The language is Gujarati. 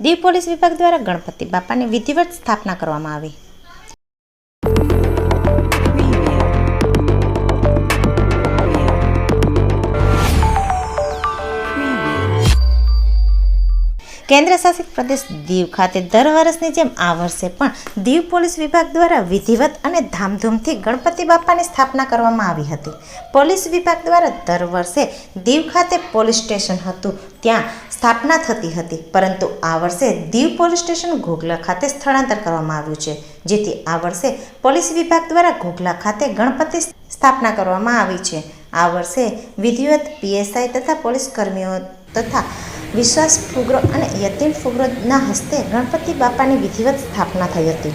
દીવ પોલીસ વિભાગ દ્વારા ગણપતિ બાપાની વિધિવત સ્થાપના કરવામાં આવી. કેન્દ્ર શાસિત પ્રદેશ દીવ ખાતે દર વર્ષની જેમ આ વર્ષે પણ દીવ પોલીસ વિભાગ દ્વારા વિધિવત અને ધામધૂમથી ગણપતિ બાપાની સ્થાપના કરવામાં આવી હતી. પોલીસ વિભાગ દ્વારા દર વર્ષે દીવ ખાતે પોલીસ સ્ટેશન હતું, ત્યાં સ્થાપના થતી હતી. પરંતુ આ વર્ષે દીવ પોલીસ સ્ટેશન ઘોઘલા ખાતે સ્થળાંતર કરવામાં આવ્યું છે. જેથી આ વર્ષે પોલીસ વિભાગ દ્વારા ઘોઘલા ખાતે ગણપતિ સ્થાપના કરવામાં આવી છે. આ વર્ષે વિધિવત પીએસઆઈ તથા પોલીસ કર્મીઓ તથા વિશ્વાસ ફુગરો અને યતીમ ફુગરોના હસ્તે ગણપતિ બાપાની વિધિવત સ્થાપના થઈ હતી.